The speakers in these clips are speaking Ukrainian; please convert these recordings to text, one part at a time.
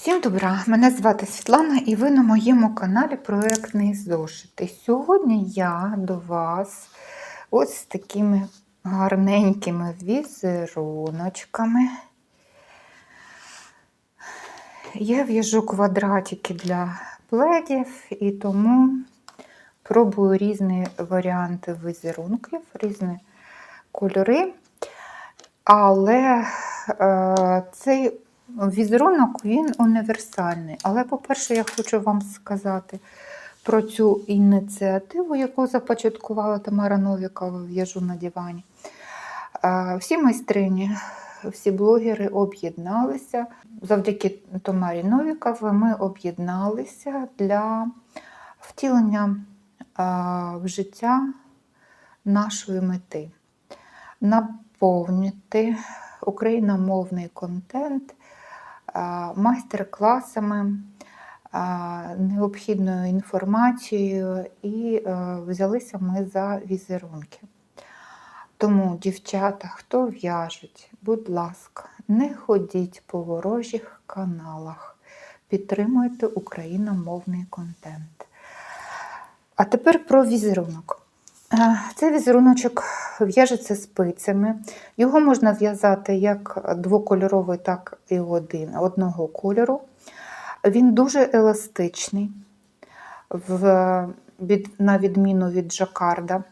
Всім добра! Мене звати Світлана і ви на моєму каналі Проектний зошит. І сьогодні я до вас ось з такими гарненькими візеруночками. Я в'яжу квадратики для пледів і тому пробую різні варіанти візерунків, різні кольори. Але е, цей візерунок він універсальний. Але, по-перше, я хочу вам сказати про цю ініціативу, яку започаткувала Тамара Новікова «В'яжу на дивані. Е, Всі майстрині, всі блогери об'єдналися. Завдяки Тамарі Новіковій ми об'єдналися для втілення е, в життя нашої мети. Наповнити україномовний контент майстер-класами, необхідною інформацією, і е, взялися ми за візерунки. Тому, дівчата, хто в'яжуть, будь ласка, не ходіть по ворожих каналах, підтримуйте україномовний контент. А тепер про візерунок. Цей візеруночок в'яжеться спицями. Його можна в'язати як двокольоровий, так і один, одного кольору. Він дуже еластичний, в, від, на відміну від жакарда.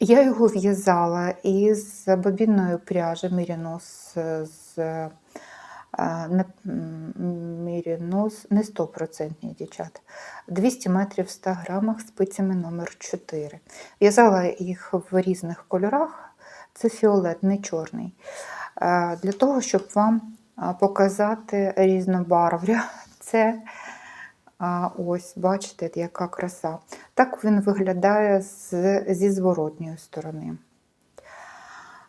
Я його в'язала із бобінної пряжі Мірінос з е, не, м, Мірінос, не 100% дівчата. 200 метрів в 100 грамах спицями номер 4 В'язала їх в різних кольорах, це фіолет, не чорний. Для того, щоб вам показати різнобарв'я. Це ось, бачите, яка краса. Так він виглядає зі зворотньої сторони.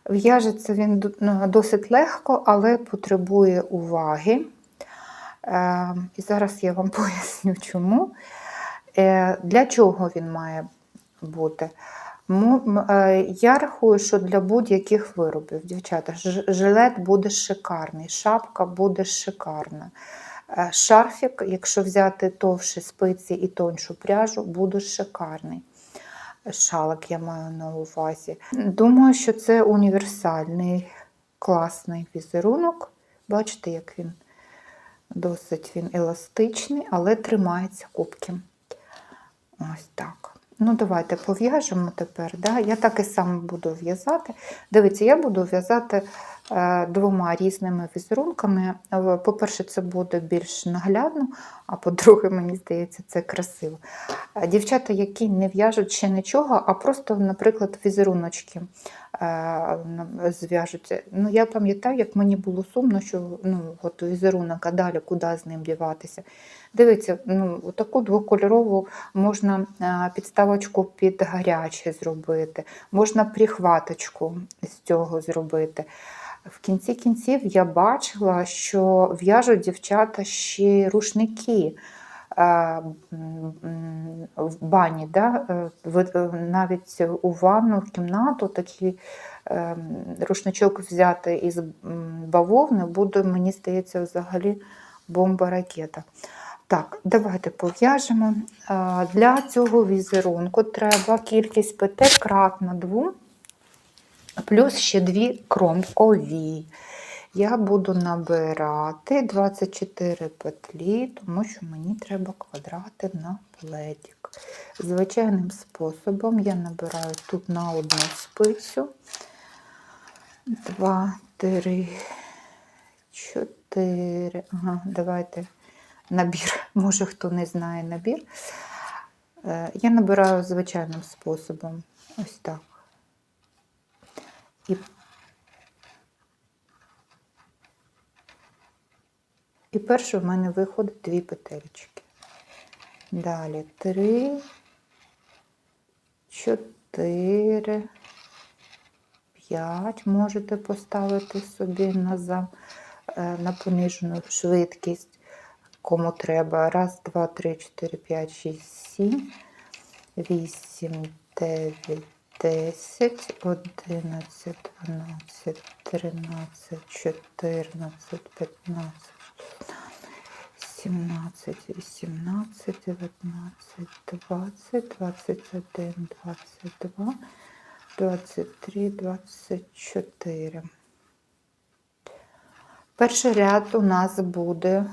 В'яжеться він досить легко, але потребує уваги. Е, І зараз я вам поясню, чому. Е, Для чого він має бути? Е, Я рахую, що для будь-яких виробів, дівчата, жилет буде шикарний, шапка буде шикарна. Шарфік, якщо взяти товші спиці і тоншу пряжу, буде шикарний. Шалик я маю на увазі. Думаю, що це універсальний класний візерунок. Бачите, як він досить він еластичний, але тримається кубки. Ось так. Ну, давайте пов'яжемо тепер. Да? Я так і саме буду в'язати. Дивіться, я буду в'язати двома різними візерунками. Е, По-перше, це буде більш наглядно, а по-друге, мені здається, це красиво. Е, Дівчата, які не в'яжуть ще нічого, а просто, наприклад, візеруночки е, зв'яжуться. Ну, я пам'ятаю, як мені було сумно, що ну, от візерунок, а далі куди з ним діватися. Дивіться, ну, таку двокольорову можна е, підставочку під гаряче зробити, можна прихваточку з цього зробити. В кінці кінців я бачила, що в'яжуть дівчата ще рушники е, в бані, да? е, е, навіть у ванну, в кімнату такий рушничок взяти із бавовни буде, мені здається, взагалі бомба-ракета. Так, давайте пов'яжемо. Для цього візерунку треба кількість петель кратна 2, плюс ще дві кромкові. Я буду набирати 24 петлі, тому що мені треба квадрати на пледик. Звичайним способом я набираю тут на одну спицю. 2, 3, 4. Ага, давайте набір. Може, хто не знає набір. Е, Я набираю звичайним способом. Ось так. І, і перше в мене виходить дві петельчики. Далі три, чотири, п'ять можете поставити собі на, е, на понижену швидкість кому треба. Раз, два, три, чотири, п'ять, шість, сім, вісім, дев'ять, десять, одинадцять, дванадцять, тринадцять, чотирнадцять, п'ятнадцять, 17, 18, 19, 20, 21, 22, 23, 24. Перший ряд у нас буде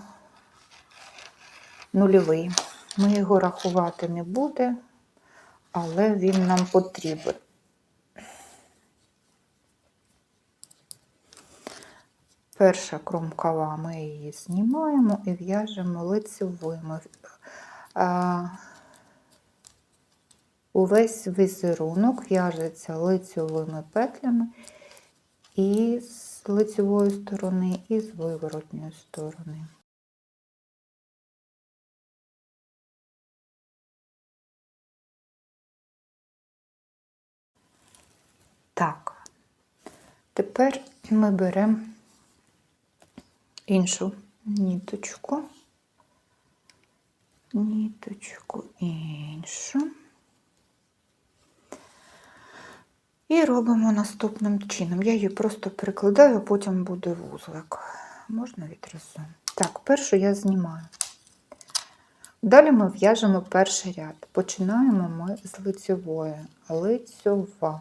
нульовий. Ми його рахувати не буде, але він нам потрібен. Перша кромкова, ми її знімаємо і в'яжемо лицевими. Увесь візерунок в'яжеться лицевими петлями і з лицевої сторони, і з виворотньої сторони. Так, тепер ми беремо іншу ніточку, ніточку іншу. І робимо наступним чином. Я її просто перекладаю, а потім буде вузлик. Можна відразу. Так, першу я знімаю. Далі ми в'яжемо перший ряд. Починаємо ми з лицевої. Лицьова.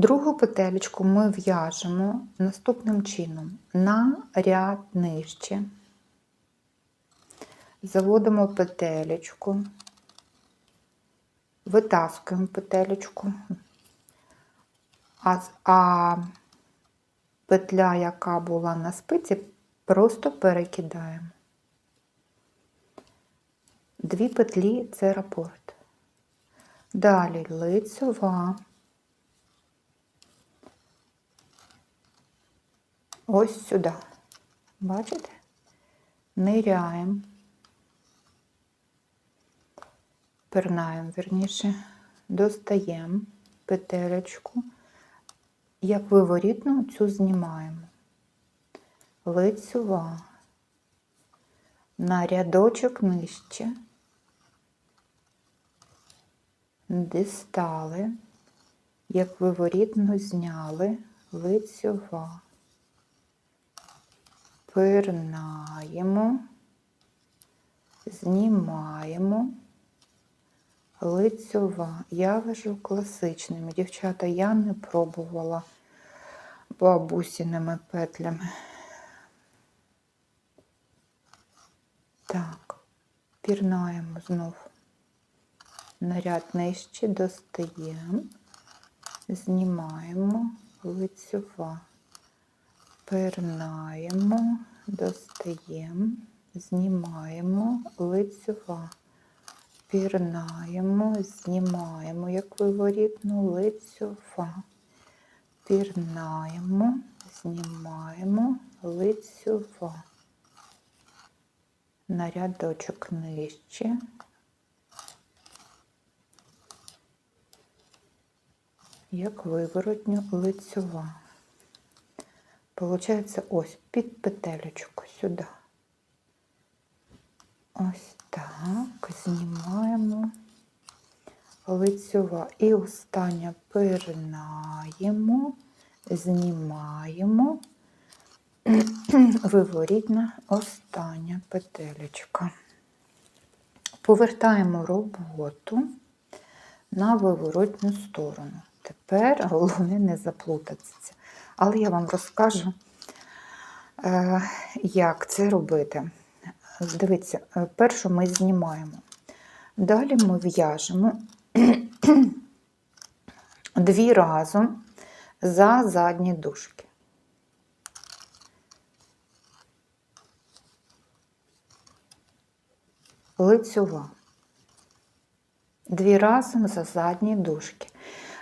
Другу петелечку ми в'яжемо наступним чином на ряд нижче. Заводимо петелечку, витаскуємо петелечку, а, а петля, яка була на спиці, просто перекидаємо. Дві петлі це рапорт. Далі лицьова. Ось сюди. Бачите? Ниряємо, пернаємо, верніше, достаємо петелечку, як виворітну цю знімаємо. Лицьова. На рядочок нижче. Дістали, як виворітно зняли, лицьова пирнаємо, знімаємо лицьова. Я вяжу класичними. Дівчата, я не пробувала бабусіними петлями. Так, пірнаємо знов. Наряд нижче достаємо, знімаємо лицьова пирнаємо, достаємо, знімаємо лицьова, пірнаємо, знімаємо, як виворітну лицьова, пірнаємо, знімаємо лицьова. На рядочок нижче. Як виворотню лицьова. Получається ось під петелечку сюди. Ось так, знімаємо лицьова. І остання пирнаємо, знімаємо, виворітна остання петелечка. Повертаємо роботу на виворотню сторону. Тепер головне не заплутатися. Але я вам розкажу, е, як це робити. Дивіться, е, першу ми знімаємо. Далі ми в'яжемо дві разом за задні дужки. Лицьова. Дві разом за задні дужки.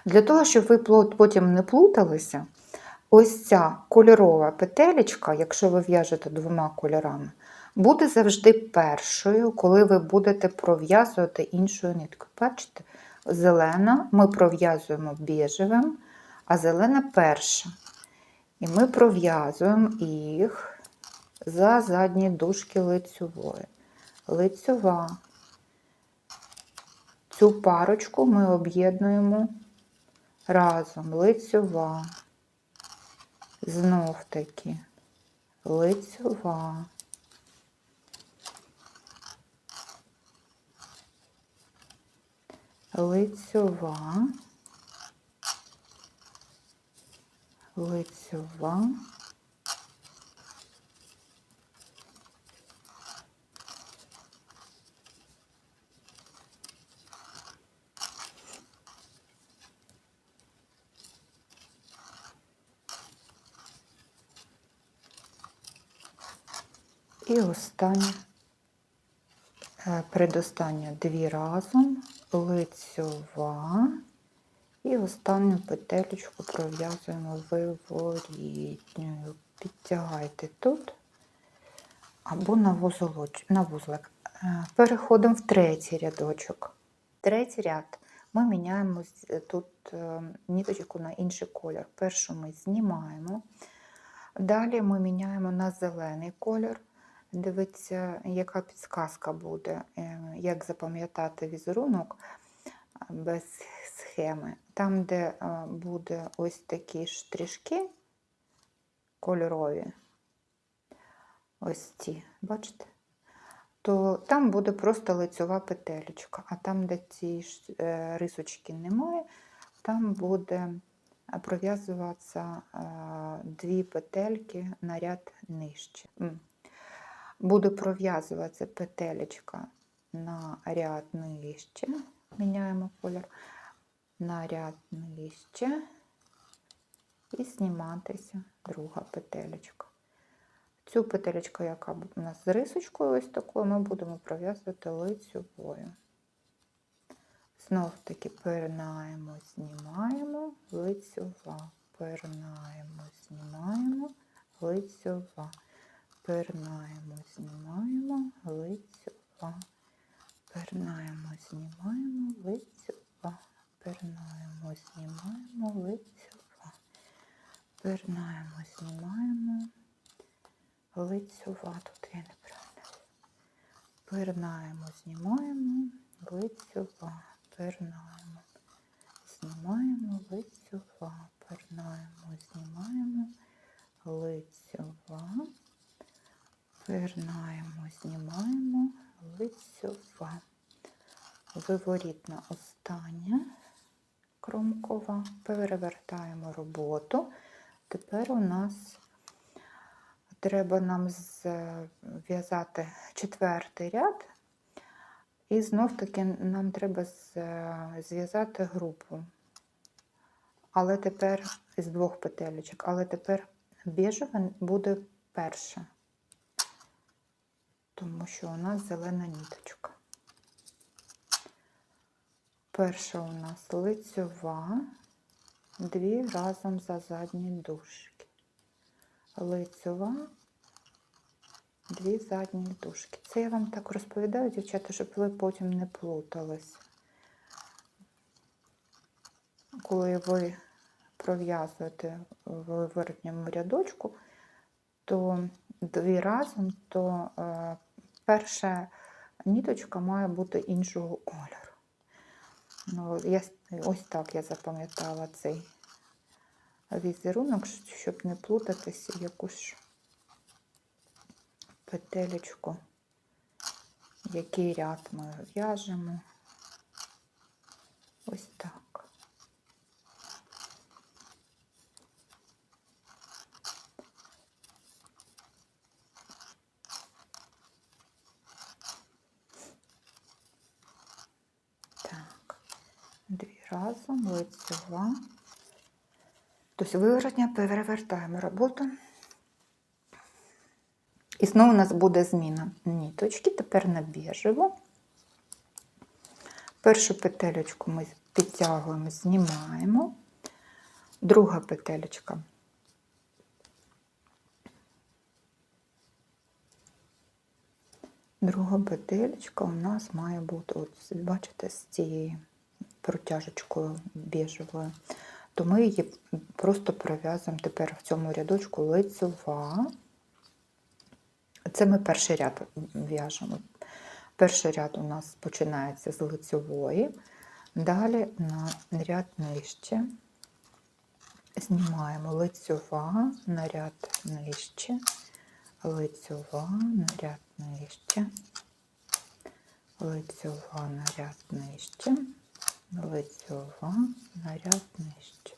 Для того, щоб ви потім не плуталися, ось ця кольорова петелечка, якщо ви в'яжете двома кольорами, буде завжди першою, коли ви будете пров'язувати іншою ниткою. Бачите, зелена ми пров'язуємо біжевим, а зелена перша. І ми пров'язуємо їх за задні дужки лицьової. Лицьова. Цю парочку ми об'єднуємо разом лицьова, знов таки лицьова. Лицьова. Лицьова. І останнє, е, предостання дві разом, лицьова. І останню петелечку пров'язуємо виворітньою. Підтягайте тут або на, вузолоч, на вузлик. Е, Переходимо в третій рядочок. Третій ряд ми міняємо тут е, ніточку на інший колір. Першу ми знімаємо. Далі ми міняємо на зелений колір. Дивіться, яка підсказка буде, е, як запам'ятати візерунок без схеми. Там, де е, буде ось такі штришки кольорові, ось ці, бачите? То там буде просто лицьова петелечка, а там, де ці е, рисочки немає, там буде пров'язуватися дві петельки на ряд нижче. М. Буде пров'язуватися петелечка на ряд нижче. Міняємо колір на ряд нижче і зніматися друга петелечка. Цю петелечку, яка у нас з рисочкою, ось такою, ми будемо пров'язувати лицьовою. Знов таки пернаємо, знімаємо, лицьова, пернаємо, знімаємо, лицьова, пернаємо, знімаємо, лицьова, пернаємо, знімаємо, лицьова, пернаємо, знімаємо, лицьова, пернаємо, знімаємо, лицьова. Тут я неправильно. Пернаємо, знімаємо, лицьова, пернаємо, знімаємо, лицьова, пернаємо, знімаємо, лицьова, пернаємо, знімаємо, лицьова. Виворітна остання кромкова. Перевертаємо роботу. Тепер у нас треба нам зв'язати четвертий ряд. І знов таки нам треба зв'язати групу. Але тепер з двох петелечок. Але тепер біжева буде перша. Тому що у нас зелена ніточка. Перша у нас лицьова, дві разом за задні дужки. Лицьова, дві задні дужки. Це я вам так розповідаю, дівчата, щоб ви потім не плутались. Коли ви пров'язуєте в виворотньому рядочку, то дві разом, то е, перша ніточка має бути іншого кольору. Ну, я, ось так я запам'ятала цей візерунок, щоб не плутатися якусь петелечку, який ряд ми в'яжемо. Ось так. Так, дві разом, лицева. Тобто виворотня перевертаємо роботу. І знову у нас буде зміна ніточки, тепер на біжеву. Першу петелечку ми підтягуємо, знімаємо. Друга петелечка. Друга петелечка у нас має бути, от, бачите, з цією протяжечкою біжевою. То ми її просто пров'язуємо тепер в цьому рядочку лицьова. Це ми перший ряд в'яжемо. Перший ряд у нас починається з лицьової, далі на ряд нижче. Знімаємо лицьова на ряд нижче, лицьова, наряд нижче, лицьова, наряд нижче, лицьова, наряд нижче.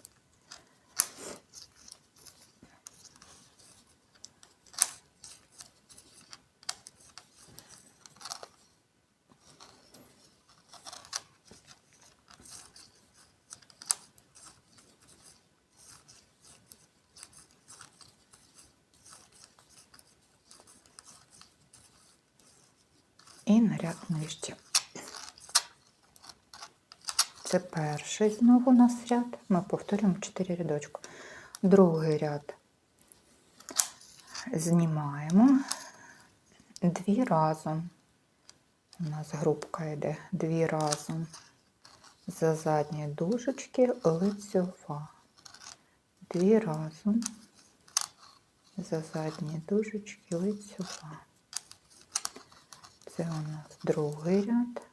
І наряд нижче. Це перший знову у нас ряд. Ми повторюємо 4 рядочку. Другий ряд знімаємо дві разом. У нас групка йде дві разом. За задні дужечки лицьова. Дві разом. За задні дужечки лицьова. Це у нас другий ряд.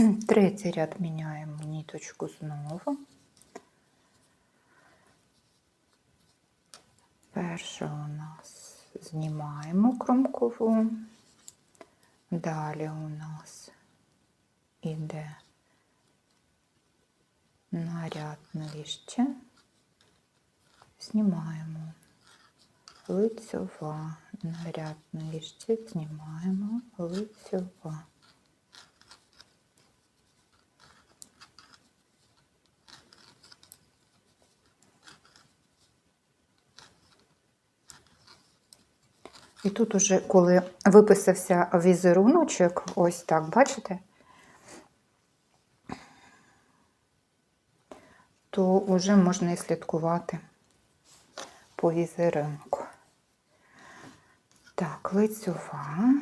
Третій ряд міняємо ніточку знову. Першу у нас знімаємо кромкову. Далі у нас іде наряд нижче. Знімаємо лицьова, наряд нижче, знімаємо лицьова. І тут уже, коли виписався візеруночок, ось так, бачите? То вже можна і слідкувати по візерунку. Так, лицьова.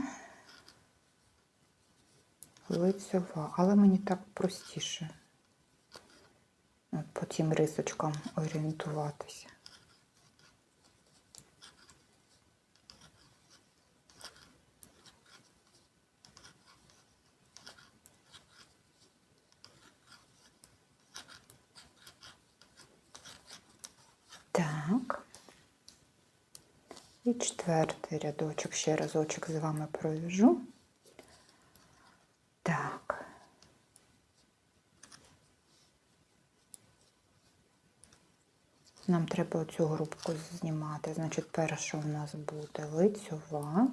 Лицьова, але мені так простіше по тим рисочкам орієнтуватися. Так. І четвертий рядочок ще разочок з вами пров'яжу. Так. Нам треба оцю групку знімати. Значить, перша у нас буде лицьова,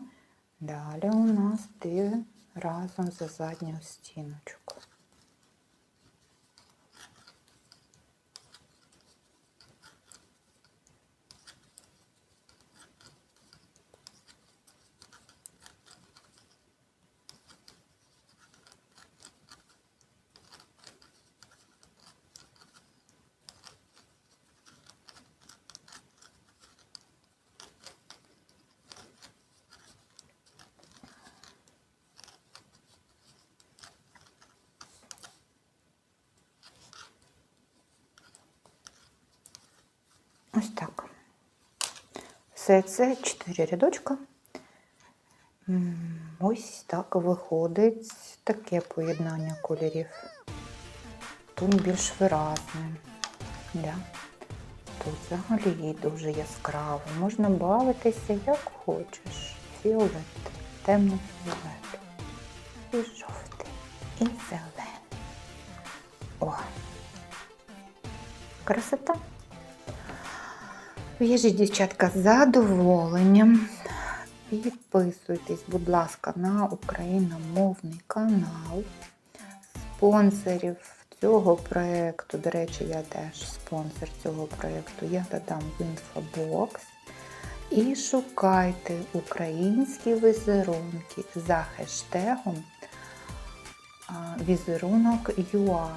далі у нас дві разом за задню стіночку. Ось так. Все це 4 рядочка. Ось так виходить таке поєднання кольорів. Тут більш виразне. Да. Тут взагалі дуже яскраво. Можна бавитися як хочеш. Фіолет, темно-фіолет. І жовтий, і зелений. О! Красота. В'яжіть, дівчатка, з задоволенням. Підписуйтесь, будь ласка, на україномовний канал. Спонсорів цього проєкту, до речі, я теж спонсор цього проєкту, я додам в інфобокс. І шукайте українські візерунки за хештегом візерунок UA.